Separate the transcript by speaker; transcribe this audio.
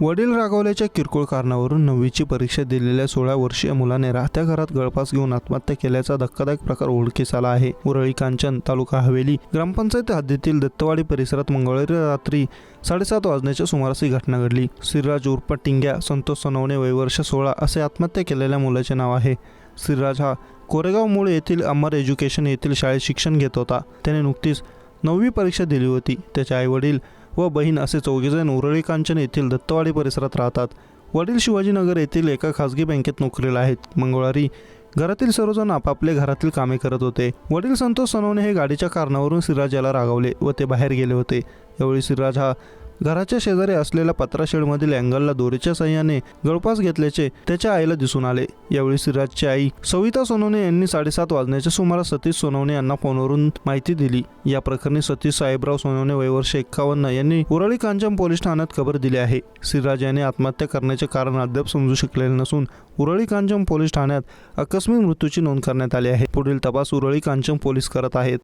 Speaker 1: वडील रागवल्याच्या किरकोळ कारणावरून नववीची परीक्षा दिलेल्या सोळा वर्षीय मुलाने राहत्या घरात गळफास घेऊन आत्महत्या केल्याचा धक्कादायक प्रकार उघडकीस आला आहे. उरळी कांचन तालुका हवेली ग्रामपंचायत हद्दीतील दत्तवाडी परिसरात मंगळवारी रात्री साडेसात वाजण्याच्या सुमारास ही घटना घडली. श्रीराज उर्फ टिंग्या संतोष सोनवणे वयवर्ष सोळा असे आत्महत्या केलेल्या मुलाचे नाव आहे. श्रीराज हा कोरेगाव मूळ येथील अमर एज्युकेशन येथील शाळेत शिक्षण घेत होता. त्याने नुकतीच नववी परीक्षा दिली होती. त्याचे आईवडील व बहीण असे चौघेजण उरळी कांचन येथील दत्तवाडी परिसरात राहतात. वडील शिवाजीनगर येथील एका खासगी बँकेत नोकरीला आहेत. मंगळवारी घरातील सर्वजण आपापले घरातील कामे करत होते. वडील संतोष सोनवणे हे गाडीच्या कारणावरून सिराज याला रागावले व ते बाहेर गेले होते. यावेळी सिराज हा घराच्या शेजारी असलेल्या पत्राशेडमधील अँगलला दोरीच्या सहाय्याने गळपास घेतल्याचे त्याच्या आईला दिसून आले. यावेळी सिराजची आई सविता सोनवणे यांनी साडेसात वाजण्याच्या सुमारास सतीश सोनवणे यांना फोनवरून माहिती दिली. या प्रकरणी सतीश साहेबराव सोनवणे वयवर्ष एक्कावन्न यांनी उरळी कांचन पोलीस ठाण्यात खबर दिली आहे. सिराज याने आत्महत्या करण्याचे कारण अद्याप समजू शकलेले नसून उरळी कांचन पोलीस ठाण्यात आकस्मिक मृत्यूची नोंद करण्यात आली आहे. पुढील तपास उरळी कांचन पोलीस करत आहेत.